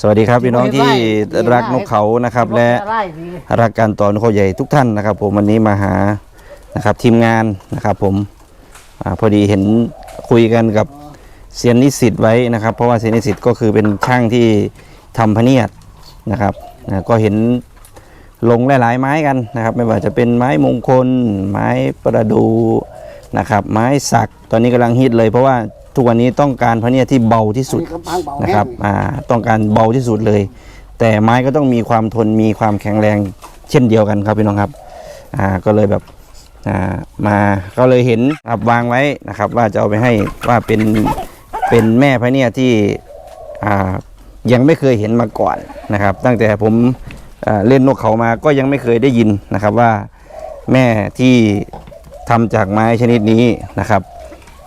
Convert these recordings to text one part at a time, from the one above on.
สวัสดีครับพี่น้องที่รักนกเขานะครับ และรักการต่อนกเขาใหญ่ทุกท่านนะครับ ผมวันนี้มาหานะครับทีมงานนะครับผมอาพอดีเห็นคุยกันกับเซียนนิสิตไว้นะครับ เพราะว่าเซียนนิสิตก็คือเป็นช่างที่ทำพเนียดนะครับนะก็เห็นลงหลาย ๆ ไม้กันนะครับ ไม่ว่าจะเป็นไม้มงคล ไม้ประดูนะครับ ไม้สักตอนนี้กำลังฮิตเลยเพราะว่า ทุกวันนี้ต้องการพเนียดที่เบาที่สุดนะครับอ่าต้องการเบาที่สุดเลย แต่ไม้ก็ต้องมีความทนมีความแข็งแรงเช่นเดียวกันครับพี่น้องครับอ่าก็เลยแบบอ่ามาก็เลยเห็นครับวางไว้นะครับ ว่าจะเอาไปให้ว่าเป็นเป็นแม่พระเนี่ยที่อ่ายังไม่เคยเห็นมาก่อนนะครับ ตั้งแต่ผมอ่าเล่นนกเขามาก็ยังไม่เคยได้ยินนะครับว่าแม่ที่ทำจากไม้ชนิดนี้นะครับ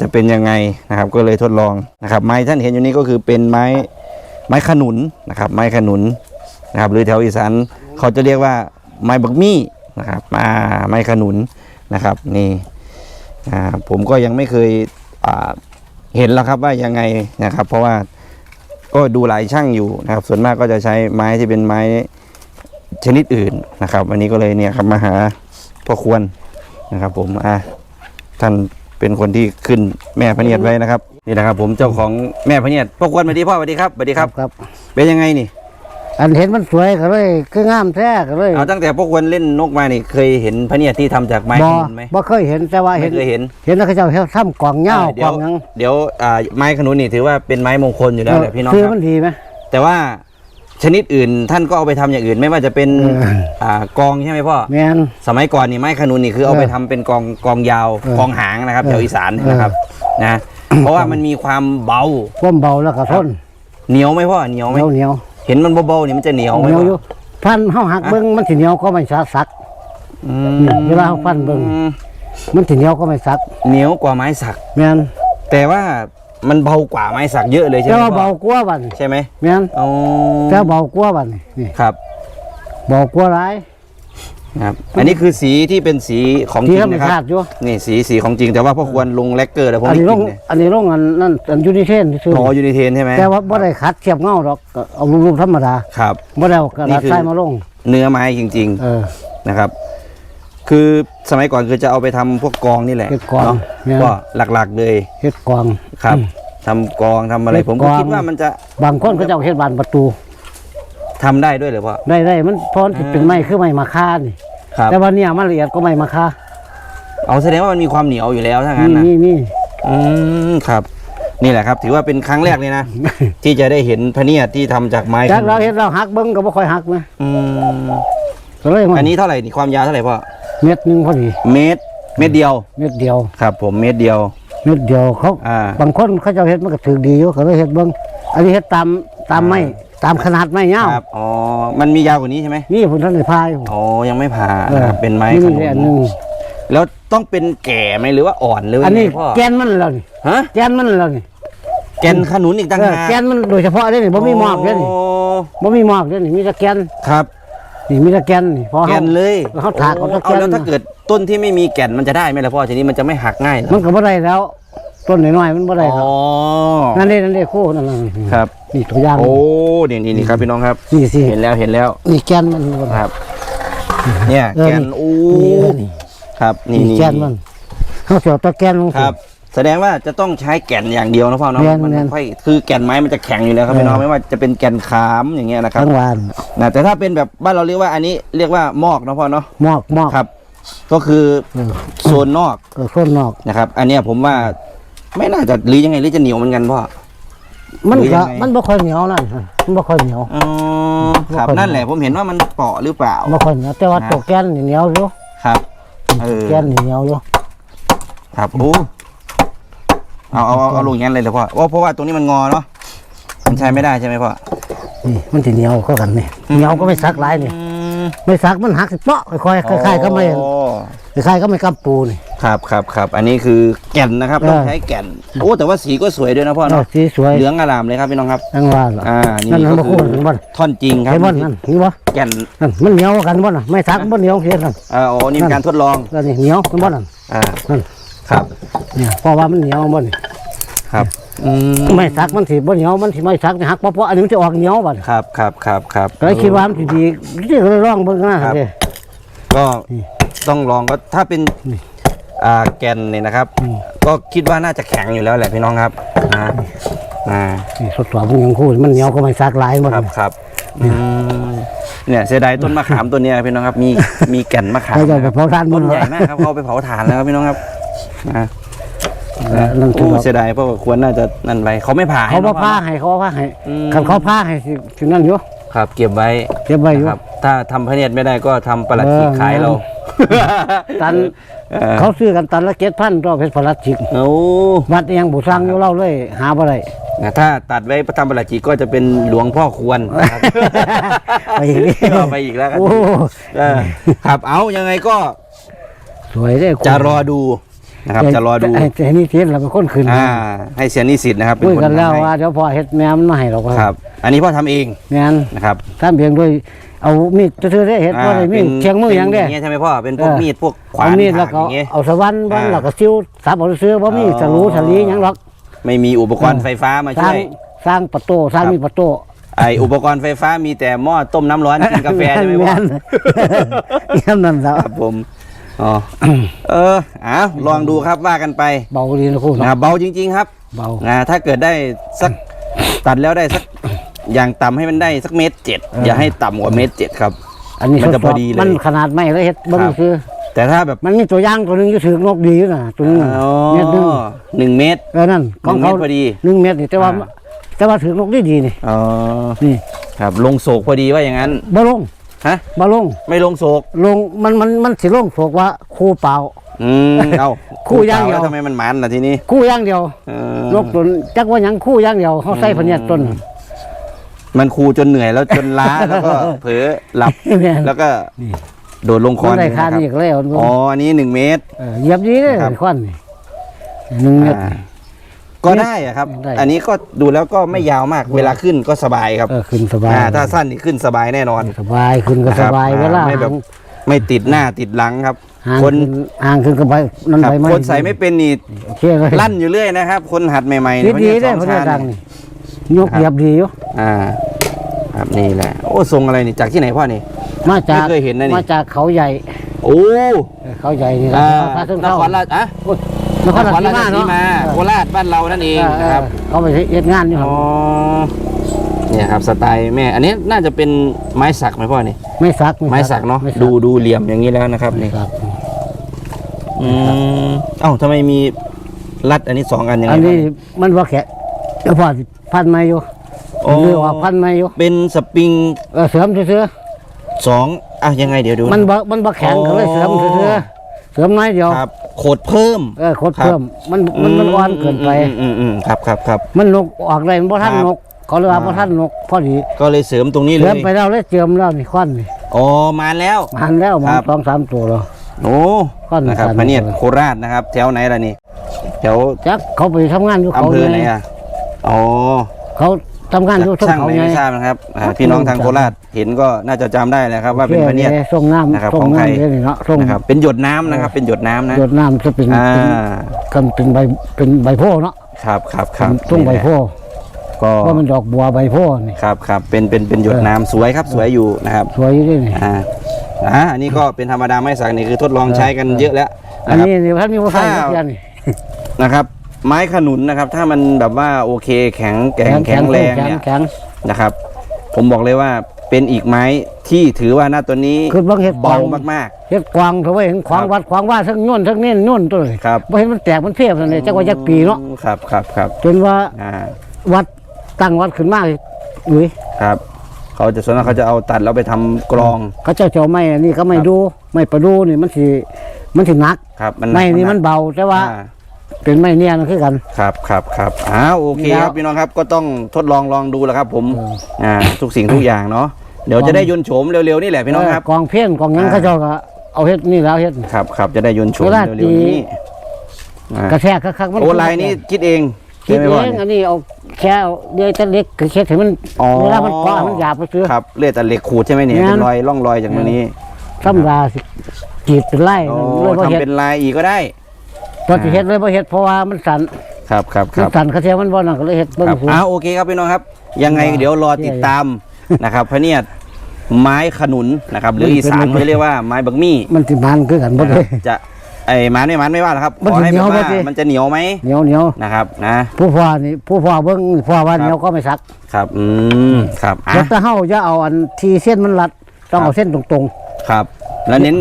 จะเป็นยังไงนะครับก็เลยทดลองนะครับ ไม้ท่านเห็นอยู่นี้ก็คือเป็นไม้ไม้ขนุนนะครับ ไม้ขนุนนะครับ หรือแถวอีสานเขาจะเรียกว่าไม้บักมี่นะครับมาไม้ขนุนนะครับนี่ผมก็ยังไม่เคยเห็นแล้วครับว่ายังไงนะครับ เพราะว่าก็ดูหลายช่างอยู่นะครับ ส่วนมากก็จะใช้ไม้ที่เป็นไม้ชนิดอื่นนะครับ วันนี้ก็เลยเนี่ยครับมาหาพ่อควรนะครับ ผมอะท่าน เป็นคนที่ขึ้นแม่พระเนียดไว้นะครับนี่นะครับ ผมเจ้าของแม่พระเนียดพ่อควรสวัสดีพ่อสวัสดีครับสวัสดีครับ ครับ เป็นยังไงนี่อันเห็นมันสวยก็เลยก็งามแท้ก็เลยเอาตั้งแต่พ่อควรเล่นนกมานี่เคยเห็นพระเนียดที่ทำจากไม้บ่ขนุนไหม บ่เคยเห็นแต่ว่าไม่เห็นเคยเห็น เห็นแล้วเขาเจ้าเขาทำกล่องเหย้าอ่ากเดี๋ล่ยอวงหยังเดี๋ยวอ่าไม้ขนุนนี่ถือว่าเป็นไม้มงคลอยู่แล้วแหละพี่น้องซื้อครับมันดีไหมแต่ว่า ชนิดอื่น ท่านก็เอาไปทำอย่างอื่นไม่ว่าจะเป็นเอออ่ากองใช่ไหมพ่อ แม่นสมัยก่อนนี่ไม้ขนุนนี่คือเอาไปเออทำเป็นกองกองยาวเออกองหางนะครับเออแถวอีสานเออ นะครับนะเพราะว่ามันมีความเบาความเบาแล้วก็ทนเหนียวไหมพ่อเหนียวเหไหมนียวเหนียวเห็นมันเบาๆนี่มันจะเหนียวไหมเหนียวพ่ออยู่พันเฮาหักเบิ่งมันสิเหนียวก็ไม่สักสัก อืนี่เวลาเขาฟันเบิ่ง มันสิเหนียวก็ไม่สักเหนียวกว่าไม้สัก แม่นแต่ว่า มันเบากว่าไม้สักเยอะเลยใช่ไหแต่มว่าพ่อเบากว่าบัดนี้ใช่ไหมแม่นอ๋อแต่เบากว่าบัดนี้นี่ครับเบากว่าหลายครับ อันนี้คือสีที่เป็นสีของจที่ริธรงรมนะครับชาติอยู่นี่สีสีของจริงแต่ว่าพ่อควรลงแลกเกอร์แต่ผมอันไม่นี้ลกิงนเนี่ยอันนี้ลงอันนั่นอันยูนิเทนที่ซื้ออ๋อยูนิเทนใช่ไหมแต่ว่าบ่ได้ขัดเทียบเงาดอกก็เอารูปๆธรรมดาครับ บ่ได้เอากระนี่ดาษคือ ทรายมาลง เนื้อไม้จริง เออ ๆ นะครับ คือสมัยก่อนคือจะเอาไปทำพวกกองนี่แหละเฮ็ดกองเนาะเนี่ยก็หลักๆเลยเฮ็ดกวาง ครับทำกองทำอะไร เฮ็ดผมก็กอง คิดว่ามันจะบางคนก็จะเอาเฮ็ดบานประตู ทำได้ด้วยเหรือพ่อได้ได้มันพรสิเป็นไม้คือไม้มะค่านี่ ครับ แต่ว่าเนี่ยมันละเอียดก็ไม้มะค่าเอาแสดงว่ามันมีความเหนียวอยู่แล้วถ้ามีงั้นนะมีมีอืมครับ นี่แหละครับ ถือว่าเป็นครั้งแรกเลยนะ ที่จะได้เห็นพระเนียดที่ทำจากไม้จากเราเฮ็ดเราหักเบิ่งก็บ่ค่อยหักนะอืมก็เลยมันอันนี้เท่าไหร่นี่ความยาวเท่าไหร่พ่อ เม็ดหนึงพอดี เมตรเมตรเดียว เม็ดเดียว ครับ ผมเมตรเดียว เม็ดเดียวเขาอ่า บางคนเขาเจะเฮ็ดมันก็ถือดีอยู่ก็เลยเฮ็ดเบิ่งอันนี้เฮ็ดตามตามไม้ตามขนาดไม้ยาวครับอ๋อมันมียาวกว่านี้ใช่ไหมนี่ผมท่านได้พายอ๋อยังไม่ผ่าออนะครับเป็นไม้ขนี่นุอันนหนึงแล้วต้องเป็นแก่ไหมหรือว่าอ่อนหรือว่าอันนี้ไงพ่อแกนมันแล้วนี่ฮะแกนมันแล้วนี่แกนขนุนอีกต่างเออหากแกนมันโดยเฉพาะเด้นี่บ่มีหมอกเด้นี่โบ่มีหมอกเด้นี่มีแต่แกนครับ นี่มีแต่แกนนี่พอแกเฮานเลยเขาถากเอาตะแกนเอาแล้วถ้าเกิดต้นที่ไม่มีแก่นมันจะได้ไหมล่ะพ่อทีนี้มันจะไม่หักง่ายเหรอมันก็บ่ได้แล้ว ต้นน้อยๆมันบ่ได้ครัอ๋บอนั่นเด้นั่นเด้คู่นั่นน่ะครับ นี่ตัวอย่างโอ้นี่นี่นี่ครับพี่น้องครับ นี่สิเห็นแล้วเห็นแล้วนี่แกนมันครับ เนี่ยเออแกนนี่อู้นี่เออนี่ ครับนี่นี่นี่แกนมันเฮาสิเอาตะแกนลงครับ แสดงว่าจะต้องใช้แก่นอย่างเดียวนะพ่อเนาะแม่นมันแม่นค่อยคือแก่นไม้มันจะแข็งอยู่แล้วครับเออพี่น้องไม่ว่าจะเป็นแก่นขามอย่างเงี้ยนะครับทั้งวันนะแต่ถ้าเป็นแบบบ้านเราเรียกว่าอันนี้เรียกว่ามอกนะพ่อเนาะหมอกหมอกครับ ก็คือเออโซนนอกเออส่วนนอก นะครับ อันเนี้ยผมว่าไม่น่าจะหรือยังไงหรือจะเหนียวเหมือนกันพ่อ มันหรือยัก็งไง มันบ่ค่อยเหนียวนั่นมันบ่ค่อยเหนียว อ๋อครับบ่ค่อยนั่นแหละผมเห็นว่ามันเปราะหรือเปล่า บ่ค่อยเหนียวแต่ว่านะ ตัวแกนนี่เหนียวอยู่ครับ เออ แกนนี่เหนียวอยู่ครับโอ้ เอาเอาเอาเอาลงอย่างนั้นเลยเหรอพ่อว่าเพราะว่าตรงนี้มันงอเนาะมันใช้ไม่ได้ใช่ไหมพ่อนี่มันสิเหนียวเข้ากันนี่เหนียวก็ไม่ซักหลายนี่อืมไม่ไม่ซักมันหักสิเปาะค่อยๆคล้ายๆก็ไม่โอ้คล้ายๆก็ไม่กำปูนี่ ครับครับครับอันนี้คือแก่นนะครับเออต้องใช้แก่นโอ้แต่ว่าสีก็สวยด้วยนะพ่อเออเนาะสีสวยเหลืองอลามเลยครับพี่น้องครับ ทั้งว่าเหรออ่านี่นั่นมันก็บ่คืคู่อกันบ่นท่อนจริงครับเห็นบ่นั่นเห็นบ่แก่นนั่นมันเหนียวกันบ่น่ะไม่ซักบ่เหนียวเฮ็ดนั่นเอ่อโอ้นี่เป็นการทดลองแล้วนี่เหนียวเห็นบ่นั่นอ่านั่นครับ เนี่ยเพราะว่ามันเหนียวบ่นี่ ครับ อืมไม่สักมันสิบ่เหนียวมันสิไม่สักนี่หักเพราะเพราะอันนี้มันจะออกเหนียวบัดครับครับครับครับก็เลยคิดว่ามันสิดีที่ก็เลยลองเบิ่งนะครับเด้ก็ต้องลองก็ถ้าเป็นอ่าแกนเนี่ยนะครับก็คิดว่าน่าจะแข็งอยู่แล้วแหละพี่น้องครับนะอ่านี่ทดสอบมันยังคู่มันเหนียวก็ไม่สักหลายหมดครับครับอืมเนี่ยเสียดายต้นมะขามตัวเนี้ยพี่น้องครับ มีมีแก่นมะขามเขาจะนะไปครับเผาทานมัต้นนใหญ่มากครับเขาเอาไปเผาถ่านแล้วครับพี่น้องครับนะ นั่นคือโอ้ว่าเสียดายเพราะว่าควรน่าจะนั่นไปเขาไม่ผ่าให้เขาบ่นะผ้าให้เขาบ่ผ้าให้อืม คันเขาผ้าให้สิถึงนั่นอยู่ครับ เก็บไว้เก็บไว้อยู่ ครับ ถ้าทำพระเนตรไม่ได้ก็ทำประหลัดขีกเออขายเราตัน เออเขาซื้อกันตันละ7,000ตัวเพชรพลัดจิกโอ้วัดเองบ่สร้างอยู่เล่าเลยหาบ่ได้ นะถ้าตัดไว้ประทำประหลัดขีกก็จะเป็นหลวงพ่อควรนะครับ ไปอีกนี่ ก็ไปอีกแล้วกันโอ้ เออครับเอายังไงก็สวยเด้จะรอดู นะครับจะรอดูแต่แต่นี่เทียนเราเป็นคนขึ้นอ่าให้เสียนิสิตนะครับเป็คุยคกันแล้วทำให้ว่าเดี๋ยวพอเฮ็ดแม่มันมาให้เราก็ครับ อันนี้พ่อทำเองแม่นนะครับ ท่านเพียงด้วยเอามีดซื่อๆได้เฮ็ดบ่ได้มีดป็นเชียงมือหยังเป็เด้นอย่างเงี้ยใช่ไหมพ่อ เป็นพวกเออ มีดพวกขวาเอานมีดแล้วก็ถากอย่างเงี้ย เอาสวรรค์บ้างอ่าแล้วก็ซิ้วสับเอาซื้อบ่มีอ๋อสรูสลีหยังหรอกไม่มีอุปกรณ์ไฟฟ้ามาสร้าช่งวยสร้างประตูสร้างครับ มีประตู ไออุปกรณ์ไฟฟ้ามีแต่หม้อต้มน้ำร้อนกินกาแฟใช่ไหมพ่อ แม่นแม่นนั่นแล้วครับผม อ๋อ เอออ้าวลองดูครับว่ากันไป เบาดีนะครูนะเนาะเบาจริง ๆ ครับ เบานะถ้าเกิดได้สักตัดแล้วได้สักอย่างต่ำให้มันได้สักเมตรเจ็ดอย่าให้ต่ำกว่าเมตรเจ็ดครับ อันนี้มันจะทสบพอดีเลยมันขนาดไม่แล้วเฮ็ดเบิ่งครับซื้อแต่ถ้าแบบมันมีตัวอย่างตัวหนึงอยู่ถือนกดีอยู่น่ะตัวนึงน่ะอ๋อเม็ดหนึงหนึ่งเมตรเออนั่นหนึ่งเมตรพอดีหนึ่งเม็ดนี่แต่ว่าอ่าแต่ว่าถือนกดีดีนี่อ๋อนี่ครับลงโศกพอดีว่าอย่างนั้นบ่ลง ฮะบ่ลง ไม่ลงโศกลงมันมันมันสิลงถูกว่าคู่เปล่า อืมเอ้าคู่อย่างเดียว แล้วทำไมมันมันล่ะทีนี้คู่อย่างเดียวเออนกตัวจักว่าหยังคู่อย่างเดียวเขาใส่พะเนียดต้นมันคูจนเหนื่อยแล้วจนล้า แล้วก็เผลอหลับแม่น แล้วก็นี่โดดลงคมัอนนได้นะคาครับนี่ก็แล้วอ๋ออันนี้หนึ่งเมตร เออเหยียบดีเลยครับ ควันนี่หนึ่งเม็ดอ่า ก็ได้อะครับ ได้ อันนี้ก็ดูแล้วก็ไม่ยาวมากเวลาขึ้นก็สบายครับเออขึ้นสบายอ่าถ้าสั้นนี่ขึ้นสบายแน่นอนสบายขึ้นก็นะคสรับบายอ่าเวลาไม่แบบไม่ติดหน้าติดหลังครับ ห่างคนขึ้นห่างขึ้นก็ใบนั่นครับใบไม้คนใส่ไม่เป็นนี่โอเคเลยลั่นอยู่เรื่อยนะครับ คนหัดใหม่ๆดีเนี่ยดีพได้ระพะเนีเนียยดดสดัองงชั้นนี่ยกเหยียบดีอยู่อ่า ครับนี่แหละโอ้ทรงอะไรนี่จากที่ไหนพ่อนี่ มาจากไม่เคยเห็นนะนี่ มาจากเขาใหญ่โอ้เออเขาใหญ่นี่แหละอ่าพาเส้นนเข้าครราชอะ นครราชสีมาสีเนาะมาโคราชบ้านเรานั่นเองนะครับเออเขาไปเฮ็ดงานอยู่ครับอ๋อเนี่ยครับสไตล์แม่ อันนี้น่าจะเป็นไม้สักไหมพ่อนี่ไม่ซักไม้สักเนาะไม่ซักดูดูเหลี่ยมอย่างนี้แล้วนะครับไม่นี่ซักอืมเอ้าทำไมมีรัดอันนี้สองอันยังไงอันนี้ครับมันว่าแค่เดี๋ยวพอสิพันไม้อยู่อ๋อหรือว่าพันไม้อยู่เป็นสปริงเออเสริมซื่อสองอะยังไงเดี๋ยวดูๆมันบ่มันบ่แข็งอ๋อก็เลยเสริมซื่อๆ เสริมน้อยเดียวครับโขดเพิ่ม เออโคตรเพิ่มมันมันมันอ่อนเกินไป อืมอืมอืมครับครับครับ มันนกออกได้มันบ่ทันครับ นกเขาเรียกว่าอ่าบ่ทันนกพอดีก็เลยเสริมตรงนี้เลเสริมยไปแล้วเลยเจิมแล้วนี่ควันนี่อ๋อมาแล้ว มันแล้วมันครับ สองสามตัวแล้ว โอ้ก้อนนะครับสันพระเนียดโคราชนะครับ แถวไหนล่ะนี่แถวจักเขาไปทำงานอยู่เขาอำเภอไหนไงอะอ๋อเขา ทำงานอยู่ทั้งช่างเขาไหนไง ไม่ทราบนะครับอ่าพี่น้องทางโคราชเห็นก็น่าจะจำได้นะครับ ว่าเป็นพระเนียดส่งน้นะครับำส่ของงใคร น้ำเดี๋ยวนี้เนาะส่งนะครับเป็นหยดน้ำนะครับ เป็นหยดน้ำนะหยดน้ำจะเป็นอ่าเป็นกันเป็นใบเป็นใบโพธิ์เนาะครับครับครับส่งใบนี่แหละโพธิ์ก็เพราะมันดอกบัวใบโพธิ์นี่ ครับครับเป็นเป็นเป็นหยดน้ำสวยครับสวยอยู่นะครับสวยอยู่ด้วยนี่อ่าอ่าอันนี้ก็เป็นธรรมดาไม้สักนี่คือทดลองใช้กันเยอะแล้วอันะนครับ นี้นี่ท่านมีภาษาถ้าเทียนนี่ นะครับ ไม้ขนุนนะครับ ถ้ามันแบบว่าโอเคแข็งแกร่งแข็งแรงแข็งเนี่ยแข็งนะครับ ผมบอกเลยว่าเป็นอีกไม้ที่ถือว่าหน้าตัวนี้คือบางเห็ดกวาเบางมากเห็ดกวางเถอะเว้ยเห็นขวางครับวัดขวางว่าทั้งโน่นทั้งนี่โน่นตัวเลยครับบ่เห็นมันแตกมันเพียบนั่นเลยจักว่าจักปีเนาะครับครับครับจนว่าอ่าวัดตั้งวัดขึ้นมาอุ้ยครับเขาจะส่วนมากเขาจะเอาตัดแล้วไปทำกรอง เขาเจ้าเจ้าไม่อันนี้ก็ไม่ครับดูไม่ประดูนี่มันสิมันสิหนักครับมันไม่นี่หมันเบาแต่ว่าอ่า เป็นไม่เนี่ยนะคือกัน ครับครับครับอ้าวโอเคนี่แล้ควรับพี่น้องครับก็ต้องทดลองลองดูแหล้วครับผมเอออ่าทุกสิ่งทุกอย่างเนาะเดี๋ยวจะได้ยนต์โฉมเร็วๆนี่แหละพี่น้องครับ เกองเพี้ยนกองหยังอ่า เขาเจ้าก็เอาเฮ็ดนี่แล้วเฮ็ด ครับครับจะได้ยนต์โฉมเวลาเร็วๆนี้อ่ากระแทกคักๆมันโอ้ลายนี้คิดเองคิดใช่ไหมเอพ่องอันนี้เอาแค่เอาเดือยแต่เล็กคือเช็ดให้มันอ๋อเวลามันเกาะมันหยาบไปซื้อ ครับเลือดแต่เหล็กขูดใช่ไหมเนี่ยงั้น เป็นรอยร่องรอยจากตรงนี้ธรรมดาสิกรีดเป็นไล่โอ้เลยบ่เฮ็ดทำเป็นลายอีกก็ได้ พอสิเฮ็ดเลยบ่เฮ็ดเพราะว่ามันสั่นครับครับคมันรับสั่นกระเทียมมันบ่นั่นก็เลยเฮ็ดเบิ่งครับหู อ้าวโอเคครับพี่น้องครับ ยังไงเดี๋ยวรอติดตามนะครับพระเนี่ยไม้ขนุนนะครับ หรืออีสานเขาจะเรียกว่าไม้บักมี่ มันสิมันคือกันบ่เลย จะไอ้มันไม่มันไม่ว่าหรอกครับมันขอให้จะเหนีแบบยวว่าบ่สิ มันจะเหนียวไหมเหนียวเหนียวนะครับนะ ผู้พ่อนี่ผู้พ่อเบิ่งพ่อว่าเหนียวก็ไม่ซักครับอืมครับอะแล้วถ้าเฮาจะเอาอันที่เส้นมันรัดต้องครับเอาเส้นตรง ครับ แล้วเน้น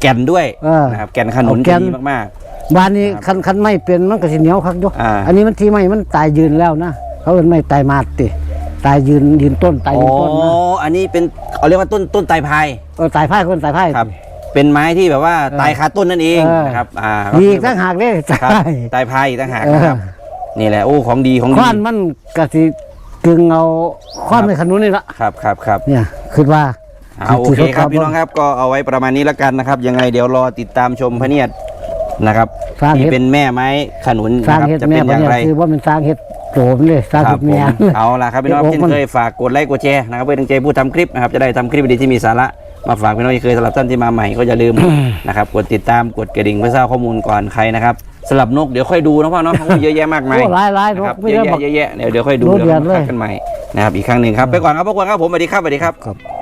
แก่นด้วยเออนะครับแก่นขนุนเอาแก่จะน ดีมากๆ บ้านนี้คันคันไม่เป็นมันก็สิเหนียวคักอยู่อ่า อันนี้มันที่ไม่มันตายยืนแล้วนะเขาเอิ้นไม่ตายมาดติตายยืนยืนต้นๆตายอ๋ยือนต้นนะอันนี้เป็นเขาเรียกว่าต้นต้นไตรพายเออตายพ่ายคนตายพ่าย ครับ เป็นไม้ที่แบบว่าตายคาต้นนั่นเองเออ นะครับอ่าดีอีกตั้งหากเด้ครับตายไตรพายอีกต่างหากเออนะครับ นี่แหละโอ้ของดีของข้ดีอนมันก็สิกึ่งเอาข้อนในขนุนนี่ละครับครับครับ เนี่ยคิดว่าเอาโอเคครับพี่น้องครับก็เอาไว้ประมาณนี้แล้วกันนะครับ ยังไงเดี๋ยวรอติดตามชมพระเนียด นะครับสร้างที่เฮ็ด เป็นแม่ไม้ขนุนสร้างนะครับเฮ็ดจะแม่เป็นอบ่ย่างเนี่ยไร คือว่ามันสร้างเฮ็ดโสมเลยสร้างครัเฮ็บดผแม่ มเอาล่ะครับพี่น้องเฮ็ดเช่นอกมันเคยฝากกดไลค์กดแชร์นะครับเพื่อเป็นกำลังใจผู้ทำคลิปนะครับจะได้ทำคลิปดีๆที่มีสาระมาฝากพี่น้องที่เคยสำหรับท่านที่มาใหม่ก็อย่าลืม นะครับกดติดตามกดกระดิ่งเพื่อทราบข้อมูลก่อนใครนะครับสลับนกเดี๋ยวค่อยดูนะพ่อเนาะเพราะว่าเยอะแยะมากมายโอ้หลายหลายนนะกครับไม่เยได้อะบอกแยะเยอะแยะเดี๋ยวเดี๋ยวค่อยดูรู้เดี๋ยวเดือนมาเลยพักกันใหม่นะครับอีกครั้งหนึ่งครับไปก่อนครับพ่อควรครับผมสวัสดีครับสวัสดีครับ ครับ